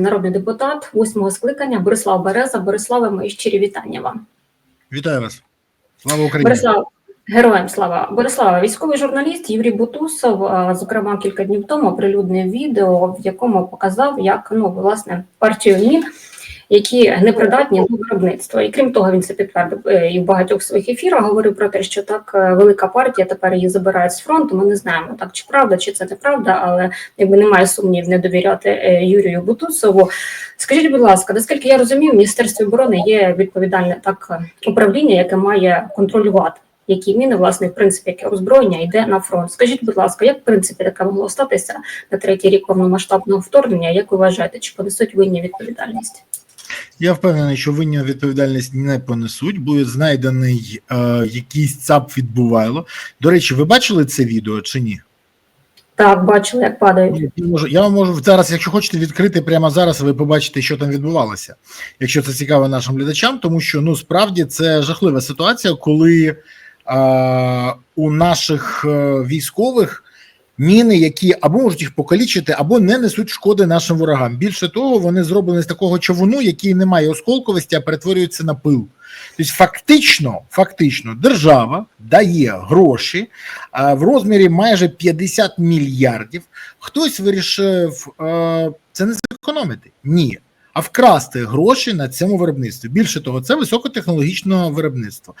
народний депутат восьмого скликання Борислав Береза. Бориславе, мої щирі вітання вам. Вітаю вас. Слава Україні. Борислав, героям слава. Борислава, військовий журналіст Юрій Бутусов, зокрема, кілька днів тому оприлюднив відео, в якому показав, як ну власне партію мін, які непридатні до виробництва. І крім того, він це підтвердив е, і в багатьох своїх ефірах говорив про те, що так е, велика партія тепер її забирають з фронту. Ми не знаємо так, чи правда, чи це неправда, але якби немає сумнів не довіряти е, Юрію Бутусову. Скажіть, будь ласка, наскільки я розумію, в Міністерстві оборони є відповідальне так управління, яке має контролювати, які міни, власне, в принципі, яке озброєння йде на фронт. Скажіть, будь ласка, як в принципі таке могло статися на третій рік повномасштабного вторгнення? Як ви вважаєте, чи понесуть винні відповідальність? Я впевнений, що винні відповідальність не понесуть, буде знайдений е, якийсь ЦАП відбувайло. До речі, ви бачили це відео чи ні? Так, бачили, як падають. Я можу, я вам можу зараз, якщо хочете відкрити прямо зараз, ви побачите, що там відбувалося, якщо це цікаво нашим глядачам, тому що ну справді це жахлива ситуація, коли е, у наших е, військових міни, які або можуть їх покалічити, або не несуть шкоди нашим ворогам. Більше того, вони зроблені з такого човуну, який не має осколковості, а перетворюється на пил. Тобто, фактично, фактично, держава дає гроші в розмірі майже 50 мільярдів. Хтось вирішив е, це не зекономити? Ні. А вкрасти гроші на цьому виробництві. Більше того, це високотехнологічне виробництво,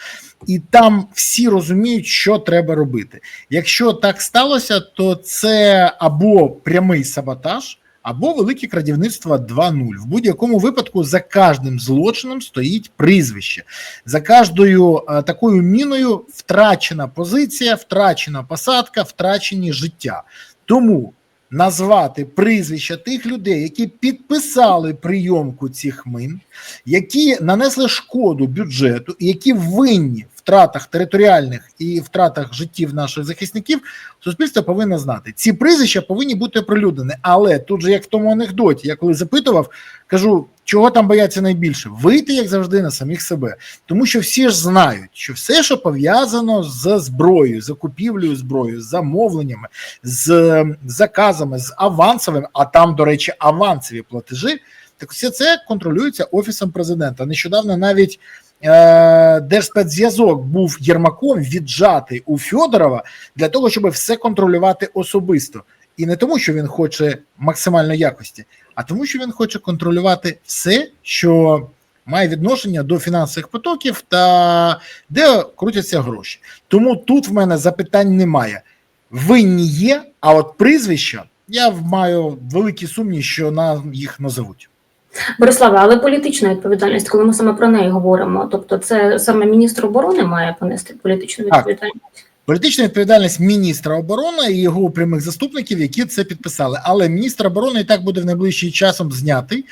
і там всі розуміють, що треба робити. Якщо так сталося, то це або прямий саботаж, або велике крадівництво 2.0. В будь-якому випадку за кожним злочином стоїть прізвище. За кожною е, такою міною втрачена позиція, втрачена посадка, втрачені життя. Тому назвати прізвища тих людей, які підписали прийомку цих мин, які нанесли шкоду бюджету, і які винні в втратах територіальних і втратах життів наших захисників, суспільство повинно знати. Ці прізвища повинні бути оприлюднені. Але тут же, як в тому анекдоті, я коли запитував, кажу, чого там бояться найбільше? Вийти, як завжди, на самих себе. Тому що всі ж знають, що все, що пов'язано з зброєю, закупівлею зброї, з замовленнями, з заказами, з авансовими, а там, до речі, авансові платежі. Так все це контролюється офісом президента. Нещодавно навіть е, Держспецзв'язок був Єрмаком віджатий у Фьодорова для того, щоб все контролювати особисто. І не тому, що він хоче максимальної якості, а тому, що він хоче контролювати все, що має відношення до фінансових потоків та де крутяться гроші. Тому тут в мене запитань немає. Винні є, а от прізвища я маю великі сумні, що нам їх назовуть. Бориславе, але політична відповідальність, коли ми саме про неї говоримо, тобто це саме міністр оборони має понести політичну Так. Політична відповідальність міністра оборони і його прямих заступників, які це підписали. Але міністр оборони і так буде в найближчий часом знятий.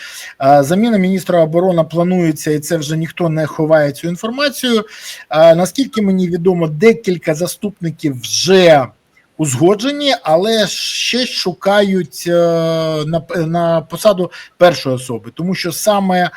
Заміна міністра оборони планується, і це вже ніхто не ховає цю інформацію. Наскільки мені відомо, декілька заступників вже узгоджені, але ще шукають е, на посаду першої особи, тому що саме.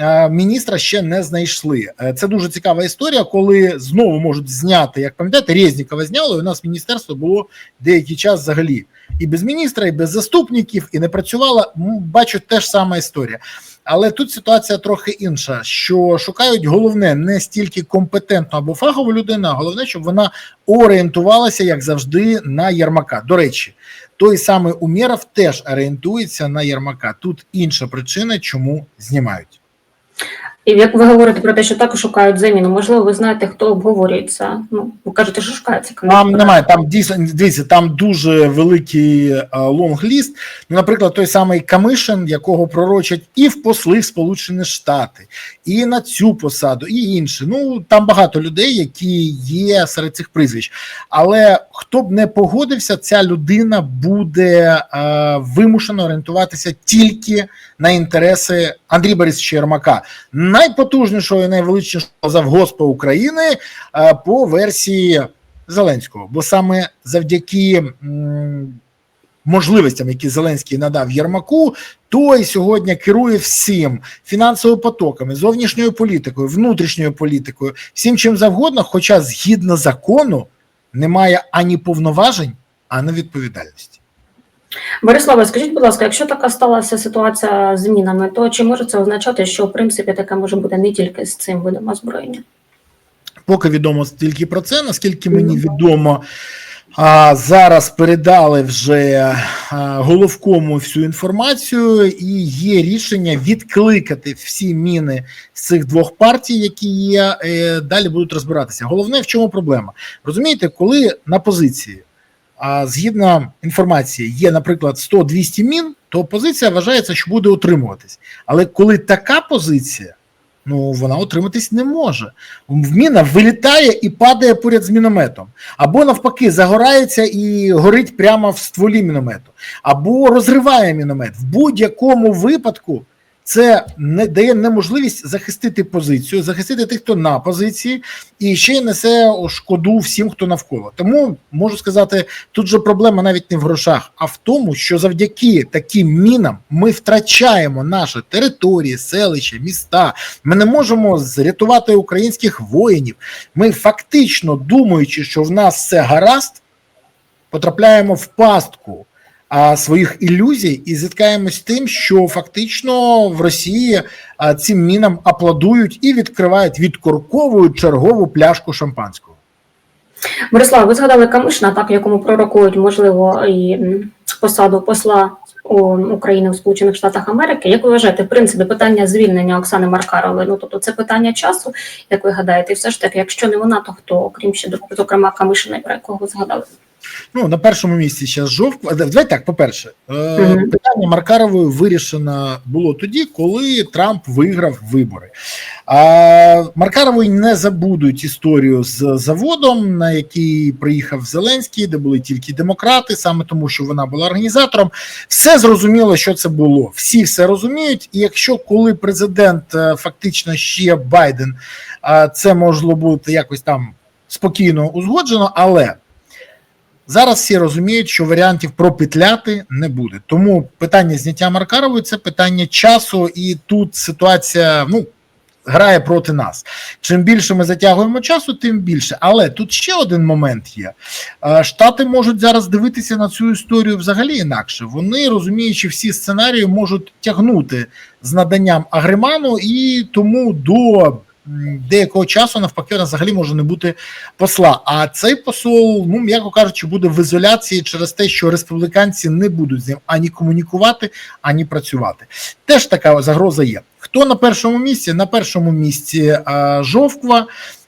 Е, Міністра ще не знайшли. Е, Це дуже цікава історія, коли знову можуть зняти, як пам'ятаєте, Резнікова зняли. і У нас міністерство було деякий час взагалі і без міністра, і без заступників, і не працювало. М, Бачу, теж сама історія. Але тут ситуація трохи інша: що шукають головне не стільки компетентну або фахову людину, а головне, щоб вона орієнтувалася, як завжди, на Єрмака. До речі, той самий Умєров теж орієнтується на Єрмака. Тут інша причина, чому знімають. І як ви говорите про те, що також шукають заміну, можливо, ви знаєте, хто обговорюється. Ну, ви кажете, що шукається Там немає, там дійсно дивіться, там дуже великий е, лонг-ліст. Ну, наприклад, той самий Камишин, якого пророчать і в посли в Сполучені Штати, і на цю посаду, і інші. Ну там багато людей, які є серед цих прізвищ. Але хто б не погодився, ця людина буде е, вимушена орієнтуватися тільки на інтереси Андрія Борисовича Єрмака, найпотужнішого і найвеличнішого завгоспа України е, по версії Зеленського. Бо саме завдяки можливостям, які Зеленський надав Єрмаку, той сьогодні керує всім фінансовими потоками, зовнішньою політикою, внутрішньою політикою, всім чим завгодно, хоча згідно закону немає ані повноважень, ані відповідальності. Бориславе, скажіть, будь ласка, якщо така сталася ситуація з мінами, то чи може це означати, що в принципі таке може бути не тільки з цим видом озброєння? Поки відомо тільки про це, наскільки мені відомо, а, зараз передали вже головкому всю інформацію, і є рішення відкликати всі міни з цих двох партій, які є. е, Далі будуть розбиратися. Головне, в чому проблема? Розумієте, коли на позиції, а, згідно інформації, є, наприклад, 100-200 мін, то позиція вважається, що буде утримуватись. Але коли така позиція, ну вона утриматись не може. Міна вилітає і падає поряд з мінометом, або навпаки, загорається і горить прямо в стволі міномету, або розриває міномет. В будь-якому випадку це не дає неможливість захистити позицію, захистити тих, хто на позиції, і ще й несе шкоду всім, хто навколо. Тому можу сказати, тут же проблема навіть не в грошах, а в тому, що завдяки таким мінам ми втрачаємо наші території, селища, міста. Ми не можемо зрятувати українських воїнів. Ми фактично, думаючи, що в нас все гаразд, потрапляємо в пастку а, своїх ілюзій і зіткаємось тим, що фактично в Росії цим мінам аплодують і відкривають, відкорковують чергову пляшку шампанського. Борислав, ви згадали Камишина, так якому пророкують, можливо, і посаду посла у України в Сполучених Штатах Америки. Як ви вважаєте, в принципі, питання звільнення Оксани Маркарової? Ну тобто це питання часу, як ви гадаєте, і все ж таки, якщо не вона, то хто, окрім ще зокрема Камишина, про якого згадали? Ну, на першому місці зараз жовтва. Давай так, по-перше, е, питання Маркарової вирішено було тоді, коли Трамп виграв вибори. А Маркарової не забудуть історію з заводом, на який приїхав Зеленський, де були тільки демократи, саме тому, що вона була організатором. Все зрозуміло, що це було. Всі все розуміють. І якщо коли президент е, фактично ще Байден, це можливо бути якось там спокійно узгоджено, але. Зараз всі розуміють, що варіантів пропетляти не буде. Тому питання зняття Маркарової це питання часу, і тут ситуація ну, грає проти нас. Чим більше ми затягуємо часу, тим більше. Але тут ще один момент є. Е, Штати можуть зараз дивитися на цю історію взагалі інакше. Вони, розуміючи всі сценарії, можуть тягнути з наданням агриману, і тому до деякого часу навпаки нас взагалі може не бути посла. А цей посол, ну м'яко кажучи, буде в ізоляції через те, що республіканці не будуть з ним ані комунікувати, ані працювати. Теж така загроза є. Хто на першому місці? На першому місці а, Жовква,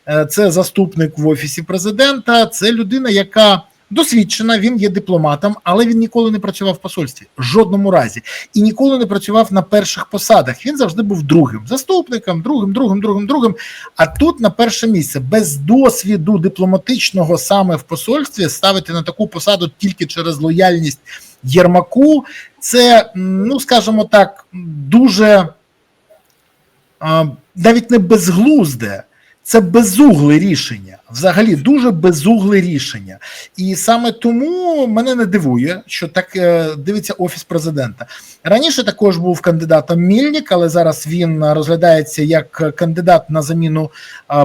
Е, це заступник в офісі президента. Це людина, яка досвідчена, він є дипломатом, але він ніколи не працював в посольстві, в жодному разі, і ніколи не працював на перших посадах. Він завжди був другим заступником, другим, другим, другим, другим. А тут на перше місце без досвіду дипломатичного саме в посольстві ставити на таку посаду тільки через лояльність Єрмаку. Це, ну скажімо так, дуже навіть не безглузде. Це безугле рішення, взагалі дуже безугле рішення, і саме тому мене не дивує, що так е, дивиться офіс президента. Раніше також був кандидатом Мільник, але зараз він розглядається як кандидат на заміну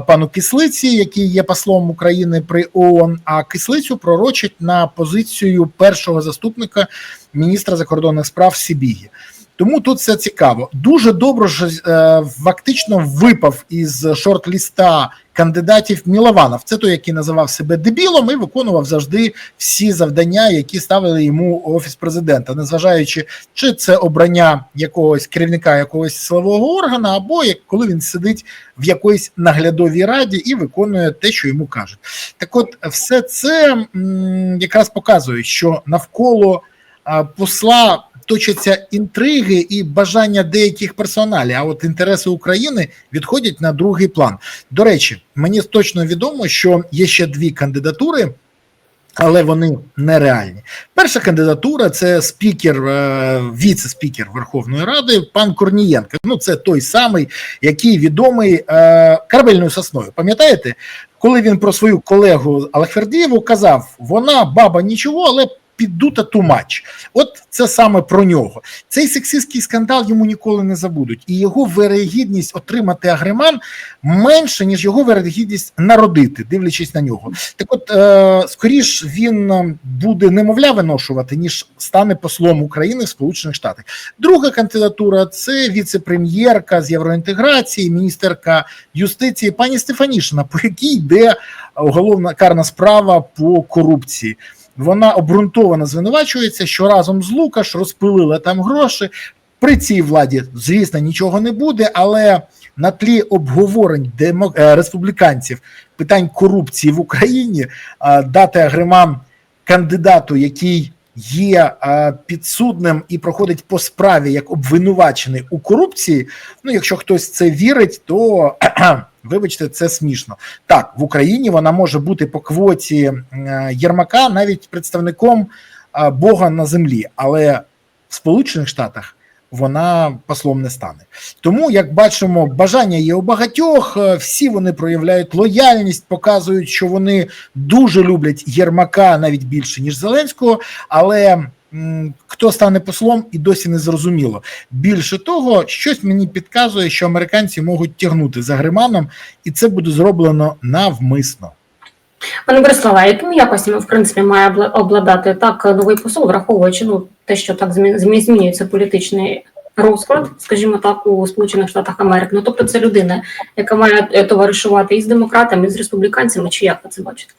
пану Кислиці, який є послом України при ООН. А кислицю пророчать на позицію першого заступника міністра закордонних справ Сібігі. Тому тут все цікаво. Дуже добре, що е, фактично випав із шорт-ліста кандидатів Мілованов. Це той, який називав себе дебілом і виконував завжди всі завдання, які ставили йому офіс президента, незважаючи, чи це обрання якогось керівника якогось силового органу, або як коли він сидить в якоїсь наглядовій раді і виконує те, що йому кажуть. Так, от, все це м, якраз показує, що навколо а, посла точаться інтриги і бажання деяких персоналів, а от інтереси України відходять на другий план. До речі, мені точно відомо, що є ще дві кандидатури. Але вони нереальні. Перша кандидатура це спікер, е, віце-спікер Верховної Ради, пан Корнієнко. Ну, це той самий, який відомий е, корабельною сосною. Пам'ятаєте, коли він про свою колегу Алахвердієву казав, вона баба нічого, але піддута much. От це саме про нього. Цей сексистський скандал йому ніколи не забудуть, і його вирогідність отримати агреман менше, ніж його вирогідність народити, дивлячись на нього. Так, от е, скоріш він е, буде немовля виношувати, ніж стане послом України в Сполучених Штатах. Друга кандидатура це віце-прем'єрка з євроінтеграції, міністерка юстиції пані Стефанішина, по якій йде уголовна карна справа по корупції. Вона обґрунтовано звинувачується, що разом з Лукаш розпилили там гроші. При цій владі, звісно, нічого не буде, але на тлі обговорень демо... е, республіканців питань корупції в Україні е, дати агреман кандидату, який є е, підсудним і проходить по справі як обвинувачений у корупції. Ну, якщо хтось це вірить, то вибачте, це смішно. Так, в Україні вона може бути по квоті е, Єрмака навіть представником е, Бога на землі, але в Сполучених Штатах вона послом не стане. Тому, як бачимо, бажання є у багатьох. е, Всі вони проявляють лояльність, показують, що вони дуже люблять Єрмака навіть більше ніж Зеленського. Але хто стане послом, і досі не зрозуміло. Більше того, щось мені підказує, що американці можуть тягнути за гриманом, і це буде зроблено навмисно. Пане Бориславе, а якими якостями в принципі має обла- обладати так новий посол, враховуючи ну те, що так змі- змі- змінюється політичний розклад, скажімо так, у Сполучених Штатах Америки. Ну тобто, це людина, яка має е, товаришувати і з демократами, і з республіканцями, чи як ви це бачите?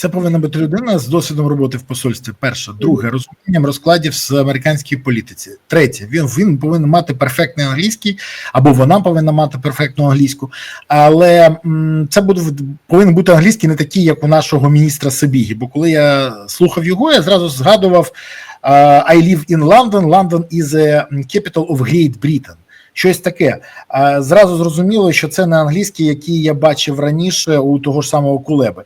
Це повинна бути людина з досвідом роботи в посольстві. Перше, друге, розумінням розкладів з американській політиці. Третє, він він повинен мати перфектний англійський, або вона повинна мати перфектну англійську. Але це буде повинен бути англійський не такий, як у нашого міністра Сабігі. Бо коли я слухав його, я зразу згадував I live in London, London is a capital of Great Britain. Щось таке. Зразу зрозуміло, що це не англійський, який я бачив раніше у того ж самого Кулеби.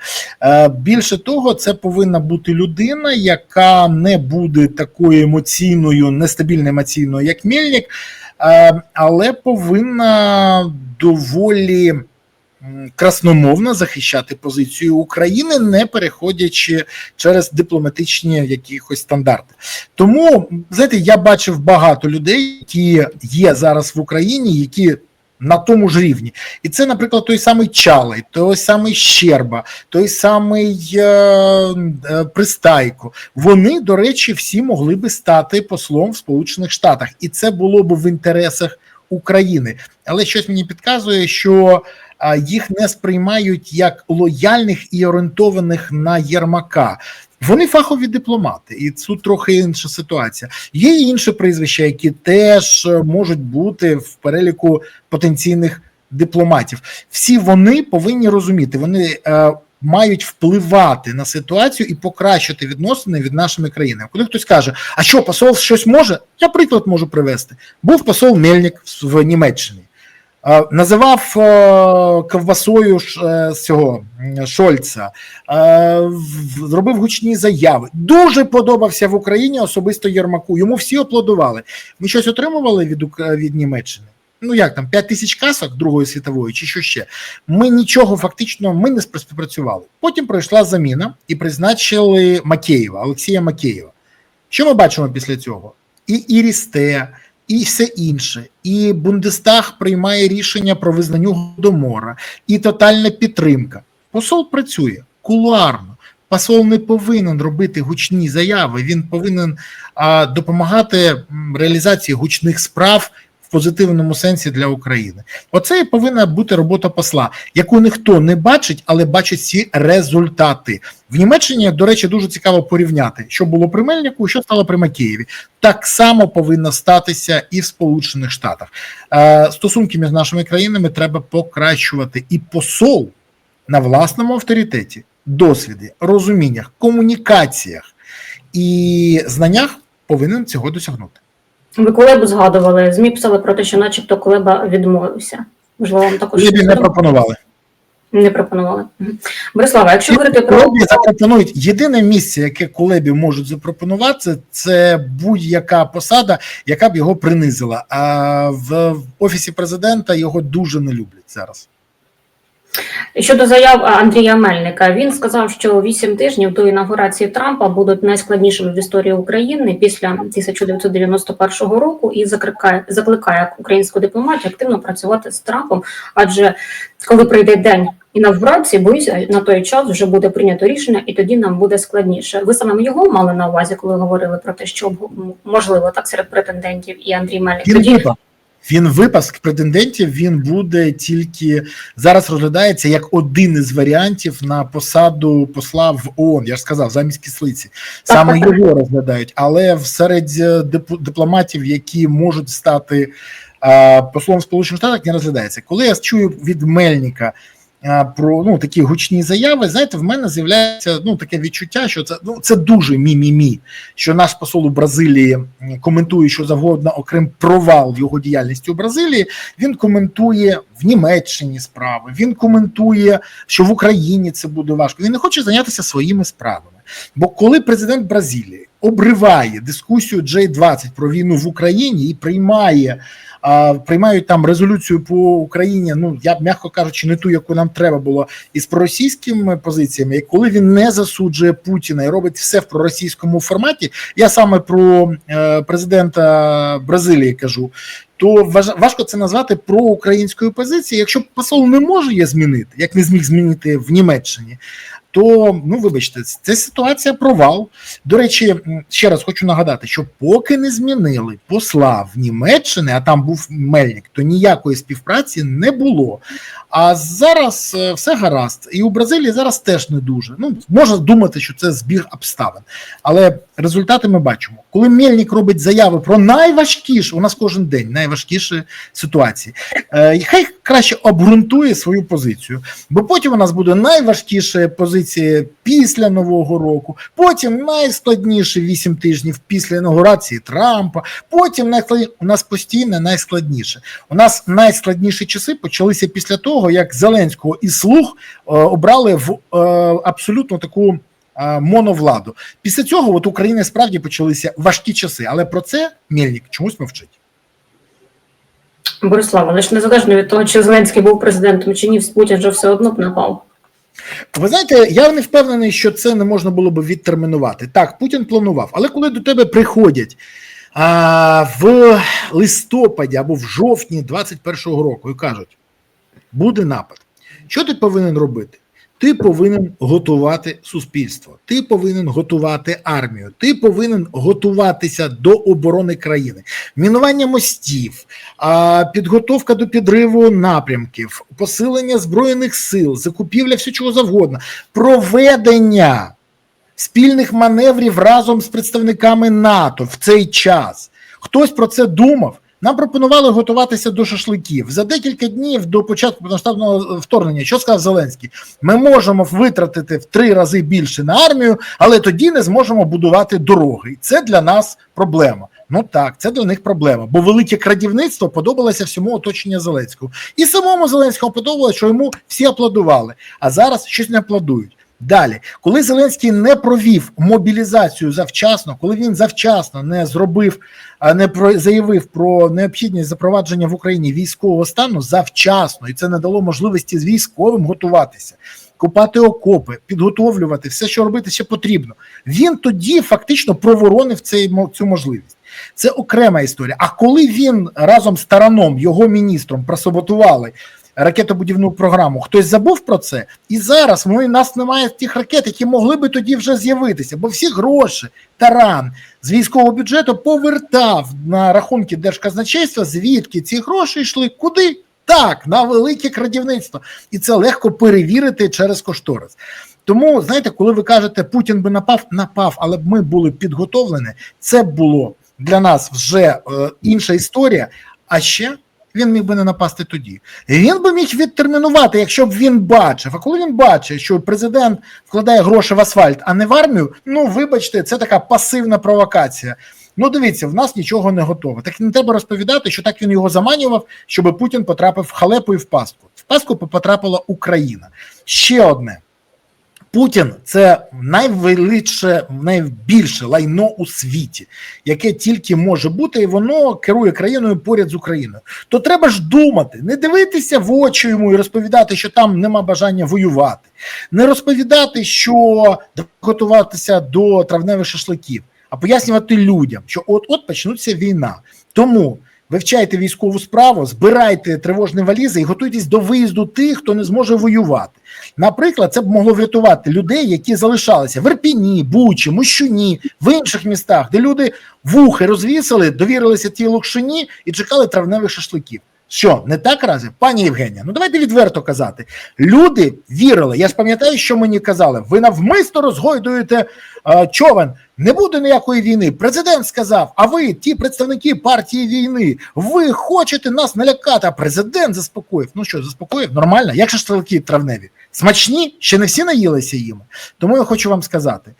Більше того, це повинна бути людина, яка не буде такою емоційною, нестабільно емоційною, як Мельник, але повинна доволі красномовно захищати позицію України, не переходячи через дипломатичні якихось стандарти. Тому знаєте, я бачив багато людей, які є зараз в Україні, які на тому ж рівні, і це, наприклад, той самий Чалий, той самий Щерба, той самий е, е, Пристайко. Вони, до речі, всі могли би стати послом в Сполучених Штатах, і це було б в інтересах України. Але щось мені підказує, що їх не сприймають як лояльних і орієнтованих на Єрмака. Вони фахові дипломати, і тут трохи інша ситуація. Є інші прізвища, які теж е, можуть бути в переліку потенційних дипломатів. Всі вони повинні розуміти, вони е, мають впливати на ситуацію і покращити відносини від нашими країнами. Коли хтось каже, а що посол щось може? Я приклад можу привести. Був посол Мельник в Німеччині. Називав е, ковбасою е, цього Шольца, е, зробив гучні заяви. Дуже подобався в Україні особисто Єрмаку. Йому всі аплодували. Ми щось отримували від, від Німеччини. Ну як там 5 тисяч касок Другої світової, чи що ще? Ми нічого фактично ми не співпрацювали. Потім пройшла заміна і призначили Макеєва, Олексія Макеєва. Що ми бачимо після цього? І Ірісте, і все інше. І Бундестаг приймає рішення про визнання Голодомора, і тотальна підтримка. Посол працює кулуарно. Посол не повинен робити гучні заяви. Він повинен а, допомагати реалізації гучних справ позитивному сенсі для України. Оце і повинна бути робота посла, яку ніхто не бачить, але бачить ці результати. В Німеччині, до речі, дуже цікаво порівняти, що було при Мельнику, що стало при Макеєві. Так само повинно статися і в Сполучених Штатах. Е, Стосунки між нашими країнами треба покращувати. І посол на власному авторитеті, досвіді, розуміннях, комунікаціях і знаннях повинен цього досягнути. Ви Кулебу згадували, ЗМІ писали про те, що начебто Кулеба відмовився. Можливо, вам також Лебі не пропонували. не пропонували. Борислава, якщо говорити про Кулебі запропонують єдине місце, яке Кулебі можуть запропонувати, це будь-яка посада, яка б його принизила. А в офісі президента його дуже не люблять зараз. Щодо заяв Андрія Мельника, він сказав, що вісім тижнів до інаугурації Трампа будуть найскладнішими в історії України після 1991 року і закликає закликає українську дипломатію активно працювати з Трампом. Адже коли прийде день інаугурації, боюся, на той час вже буде прийнято рішення, і тоді нам буде складніше. Ви саме його мали на увазі, коли говорили про те, що можливо так серед претендентів і Андрій Мельник. Тоді. Він випаск претендентів. Він буде тільки зараз розглядається як один із варіантів на посаду посла в ООН. Я ж сказав, замість кислиці. Саме його розглядають, але серед е, дипломатів, які можуть стати послом Сполучених Штатів, не розглядається. Коли я чую від Мельника. Е, Про ну такі гучні заяви, знаєте, в мене з'являється ну таке відчуття, що це ну це дуже мі-мі-мі, що наш посол у Бразилії коментує що завгодно, окрім провал його діяльності у Бразилії. Він коментує в Німеччині справи. Він коментує, що в Україні це буде важко. Він не хоче зайнятися своїми справами. Бо коли президент Бразилії обриває дискусію J20 про війну в Україні і приймає. А, Приймають там резолюцію по Україні. Ну я м'яко кажучи, не ту, яку нам треба було, із проросійськими позиціями. І коли він не засуджує Путіна і робить все в проросійському форматі, я саме про е, президента Бразилії кажу. То важ- важко це назвати проукраїнською позицією. Якщо посол не може її змінити, як не зміг змінити в Німеччині, то ну вибачте, це ситуація провал. До речі, ще раз хочу нагадати, що поки не змінили посла в Німеччини, а там був Мельник, то ніякої співпраці не було. А зараз е, все гаразд, і у Бразилії зараз теж не дуже. Ну можна думати, що це збіг обставин, але результати ми бачимо. Коли Мельник робить заяви про найважкіше, у нас кожен день найважкіші ситуації, е, хай краще обґрунтує свою позицію, бо потім у нас буде найважкіша позиція після нового року, потім найскладніші 8 тижнів після інаугурації Трампа. Потім найскладніше, у нас постійно найскладніше. У нас найскладніші часи почалися після того, як Зеленського і слух е, обрали в е, абсолютно таку. Е, Моновладу після цього от України справді почалися важкі часи, але про це Мельник чомусь мовчить. Борислава, але ж незалежно від того, чи Зеленський був президентом чи ні, Путін же все одно б напав. Ви знаєте, я не впевнений, що це не можна було би відтермінувати. Так, Путін планував, але коли до тебе приходять а, в листопаді або в жовтні 21-го року і кажуть, буде напад, що ти повинен робити? Ти повинен готувати суспільство, ти повинен готувати армію, ти повинен готуватися до оборони країни, мінування мостів, підготовка до підриву напрямків, посилення збройних сил, закупівля всього чого завгодно, проведення спільних маневрів разом з представниками НАТО в цей час. Хтось про це думав. Нам пропонували готуватися до шашликів за декілька днів до початку повномасштабного вторгнення. Що сказав Зеленський? Ми можемо витратити в три рази більше на армію, але тоді не зможемо будувати дороги. Це для нас проблема. Ну так, це для них проблема, бо велике крадівництво подобалося всьому оточенню Зеленського. І самому Зеленському подобалося, що йому всі аплодували, а зараз щось не аплодують. Далі, коли Зеленський не провів мобілізацію завчасно, коли він завчасно не зробив, не про заявив про необхідність запровадження в Україні військового стану завчасно, і це не дало можливості з військовим готуватися, купати окопи, підготовлювати все, що робити ще потрібно. Він тоді фактично проворонив цей цю можливість. Це окрема історія. А коли він разом з Тараном, його міністром, просаботували ракетобудівну програму, хтось забув про це, і зараз ми, у нас немає тих ракет, які могли би тоді вже з'явитися, бо всі гроші Таран з військового бюджету повертав на рахунки держказначейства, звідки ці гроші йшли куди? Так, на велике крадівництво, і це легко перевірити через кошторис. Тому знаєте, коли ви кажете, Путін би напав, напав, але ми були підготовлені, це було для нас вже е, інша історія. А ще він міг би не напасти тоді. Він би міг відтермінувати, якщо б він бачив. А коли він бачить, що президент вкладає гроші в асфальт, а не в армію, ну вибачте, це така пасивна провокація. Ну, дивіться, в нас нічого не готово. Так не треба розповідати, що так він його заманював, щоб Путін потрапив в халепу і в пастку. В пастку потрапила Україна. Ще одне. Путін це найвеличше, найбільше лайно у світі, яке тільки може бути, і воно керує країною поряд з Україною. То треба ж думати, не дивитися в очі йому і розповідати, що там нема бажання воювати, не розповідати, що готуватися до травневих шашликів, а пояснювати людям, що от от почнуться війна. Тому вивчайте військову справу, збирайте тривожні валізи і готуйтесь до виїзду тих, хто не зможе воювати. Наприклад, це б могло врятувати людей, які залишалися в Ірпіні, Бучі, Мощуні, в інших містах, де люди вухи розвісили, довірилися тій локшині і чекали травневих шашликів. Що, не так разі? Пані Євгенія, ну давайте відверто казати. Люди вірили. Я ж пам'ятаю, що мені казали. Ви навмисно розгойдуєте е, човен. Не буде ніякої війни. Президент сказав, а ви, ті представники партії війни, ви хочете нас налякати, а президент заспокоїв. Ну що, заспокоїв? Нормально? Як шашлики травневі? Смачні? Ще не всі наїлися їм. Тому я хочу вам сказати: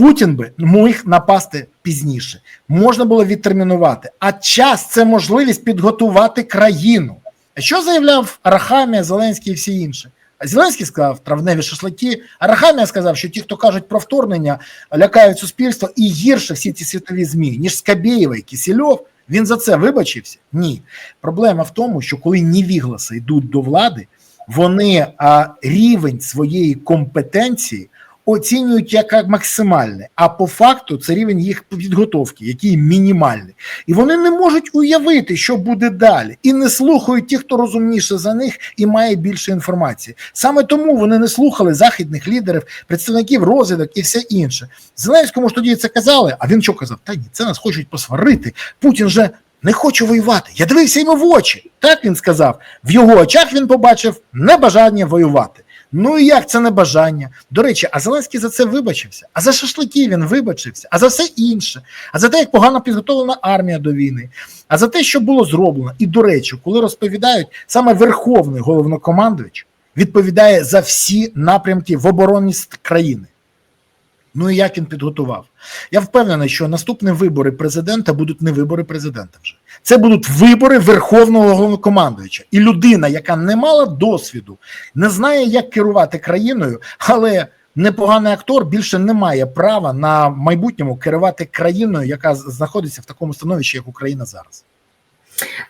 Путін би міг напасти пізніше, можна було відтермінувати. А час це можливість підготувати країну. А що заявляв Арахамія, Зеленський і всі інші? Зеленський сказав травневі шашлики. Арахамія сказав, що ті, хто кажуть про вторгнення, лякають суспільство і гірше всі ці світові змі, ніж Скабєєва і Кісельов. Він за це вибачився? Ні. Проблема в тому, що коли невігласи йдуть до влади, вони а, рівень своєї компетенції оцінюють як максимальний, а по факту це рівень їх підготовки, який мінімальний. І вони не можуть уявити, що буде далі, і не слухають ті, хто розумніше за них і має більше інформації. Саме тому вони не слухали західних лідерів, представників розвідок і все інше. Зеленському ж тоді це казали. А він що казав? Та ні, це нас хочуть посварити. Путін же. Не хочу воювати. Я дивився йому в очі. Так він сказав. В його очах він побачив небажання воювати. Ну і як це не бажання? До речі, а Зеленський за це вибачився, а за шашлики він вибачився, а за все інше, а за те, як погано підготовлена армія до війни, а за те, що було зроблено. І до речі, коли розповідають, саме Верховний головнокомандувач відповідає за всі напрямки в обороні країни. Ну і як він підготував? Я впевнений, що наступні вибори президента будуть не вибори президента вже. Це будуть вибори верховного головнокомандуюча. І людина, яка не мала досвіду, не знає, як керувати країною, але непоганий актор більше не має права на майбутньому керувати країною, яка знаходиться в такому становищі, як Україна зараз.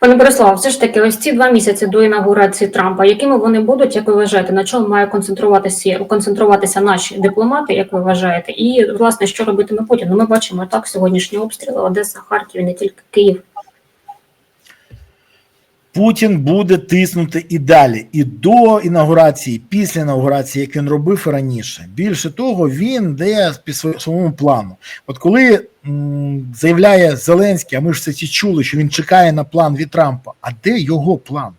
Пане Бориславе, все ж таки, ось ці два місяці до інаугурації Трампа, якими вони будуть, як ви вважаєте, на чому має концентруватися концентруватися наші дипломати, як ви вважаєте, і власне що робитиме Путін? Ну, ми бачимо так сьогоднішні обстріли Одеса, Харків, не тільки Київ. Путін буде тиснути і далі, і до інаугурації, і після інаугурації, як він робив раніше. Більше того, він йде по своєму плану. От коли м, заявляє Зеленський, а ми ж це ці чули, що він чекає на план від Трампа. А де його план?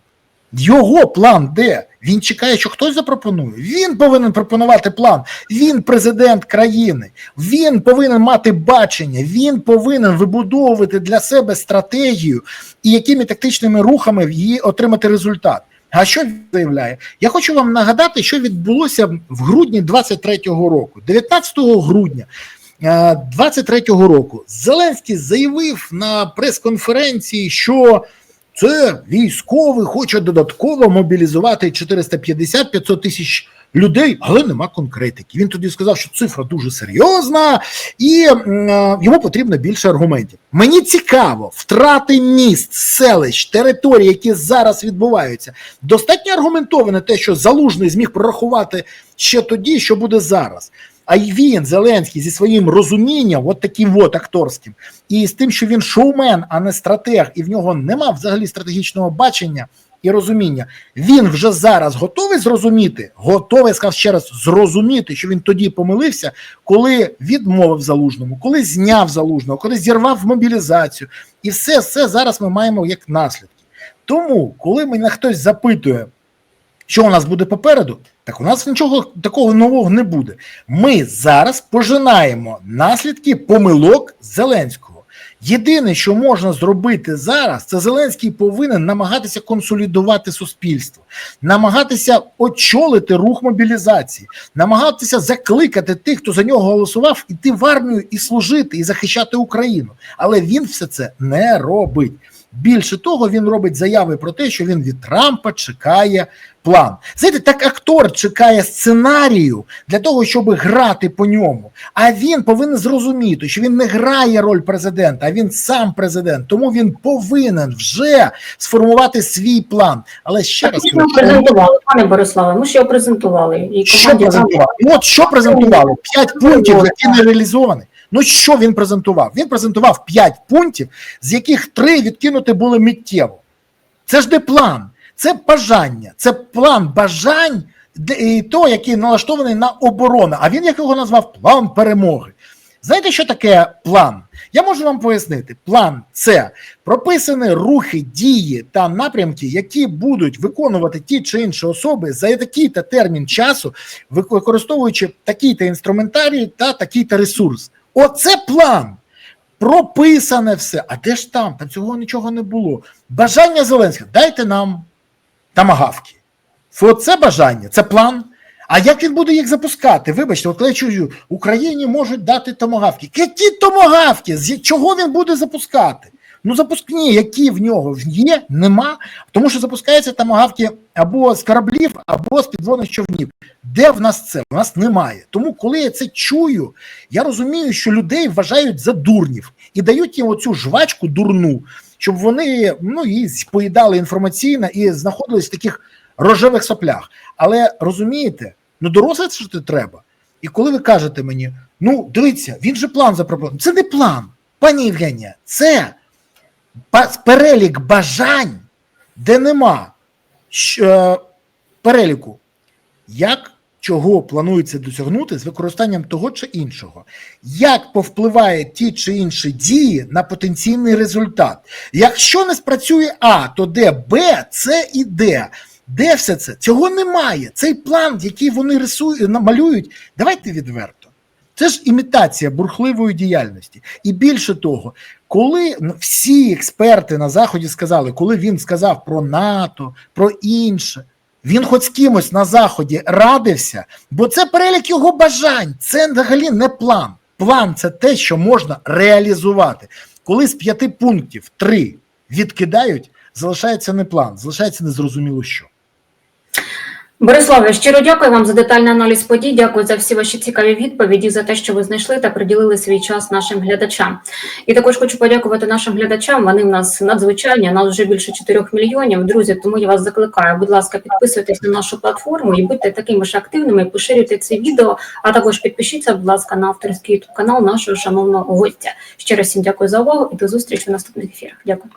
Його план де? Він чекає, що хтось запропонує. Він повинен пропонувати план. Він президент країни. Він повинен мати бачення. Він повинен вибудовувати для себе стратегію і якими тактичними рухами її отримати результат. А що він заявляє? Я хочу вам нагадати, що відбулося в грудні 23-го року, 19 грудня. 23-го року Зеленський заявив на прес-конференції, що це військовий хоче додатково мобілізувати 450-500 тисяч людей, але нема конкретики. Він тоді сказав, що цифра дуже серйозна, і е, йому потрібно більше аргументів. Мені цікаво, втрати міст, селищ, територій, які зараз відбуваються, достатньо аргументоване те, що залужний зміг прорахувати ще тоді, що буде зараз. А й він, Зеленський, зі своїм розумінням, от таким от акторським, і з тим, що він шоумен, а не стратег, і в нього нема взагалі стратегічного бачення і розуміння. Він вже зараз готовий зрозуміти, готовий сказав ще раз зрозуміти, що він тоді помилився, коли відмовив залужному, коли зняв залужного, коли зірвав мобілізацію, і все все зараз ми маємо як наслідки. Тому, коли мене хтось запитує, що у нас буде попереду, так у нас нічого такого нового не буде. Ми зараз пожинаємо наслідки помилок Зеленського. Єдине, що можна зробити зараз, це Зеленський повинен намагатися консолідувати суспільство, намагатися очолити рух мобілізації, намагатися закликати тих, хто за нього голосував, іти в армію і служити, і захищати Україну. Але він все це не робить. Більше того, він робить заяви про те, що він від Трампа чекає план. Знаєте, так актор чекає сценарію для того, щоб грати по ньому. А він повинен зрозуміти, що він не грає роль президента, а він сам президент. Тому він повинен вже сформувати свій план. Але ще Так, раз ми його презентували, пане Бориславе. Ми ж його презентували. І що презентували? Ну, От що презентували? П'ять пунктів, які не реалізовані. Ну що він презентував? Він презентував п'ять пунктів, з яких три відкинути були миттєво. Це ж не план, це бажання, це план бажань і то, який налаштований на оборону. А він як його назвав план перемоги. Знаєте, що таке план? Я можу вам пояснити. План це прописані рухи, дії та напрямки, які будуть виконувати ті чи інші особи за такий-то термін часу, використовуючи такий-то інструментарій та такий-то ресурс. Оце план. Прописане все. А де ж там? Там цього нічого не було. Бажання Зеленського. Дайте нам тамагавки. Оце бажання, це план. А як він буде їх запускати? Вибачте, от я чую, Україні можуть дати томогавки. Які томагавки? З чого він буде запускати? Ну, запускні, які в нього є, нема. Тому що запускаються томагавки або з кораблів, або з підводних човнів. Де в нас це? У нас немає. Тому, коли я це чую, я розумію, що людей вважають за дурнів і дають їм оцю жвачку дурну, щоб вони ну, її поїдали інформаційно і знаходились в таких рожевих соплях. Але розумієте, ну дорослити треба. І коли ви кажете мені, ну дивіться, він же план запропонував. Це не план, пані Євгенія, це перелік бажань, де нема е, переліку, як чого планується досягнути з використанням того чи іншого, як повпливає ті чи інші дії на потенційний результат. Якщо не спрацює А, то де Б, С і Д. Де все це? Цього немає. Цей план, який вони рисують, намалюють, давайте відверто. Це ж імітація бурхливої діяльності. І більше того, коли всі експерти на Заході сказали, коли він сказав про НАТО, про інше, він хоч з кимось на Заході радився, бо це перелік його бажань, це взагалі не план. План це те, що можна реалізувати. Коли з п'яти пунктів три відкидають, залишається не план, залишається незрозуміло що. Бориславе, щиро дякую вам за детальний аналіз подій. Дякую за всі ваші цікаві відповіді, за те, що ви знайшли та приділили свій час нашим глядачам. І також хочу подякувати нашим глядачам. Вони в нас надзвичайні, нас вже більше 4 мільйонів. Друзі, тому я вас закликаю. Будь ласка, підписуйтесь на нашу платформу і будьте такими ж активними. Поширюйте це відео, а також підпишіться, будь ласка, на авторський youtube канал нашого шановного гостя. Ще раз всім дякую за увагу і до зустрічі в наступних ефірах. Дякую.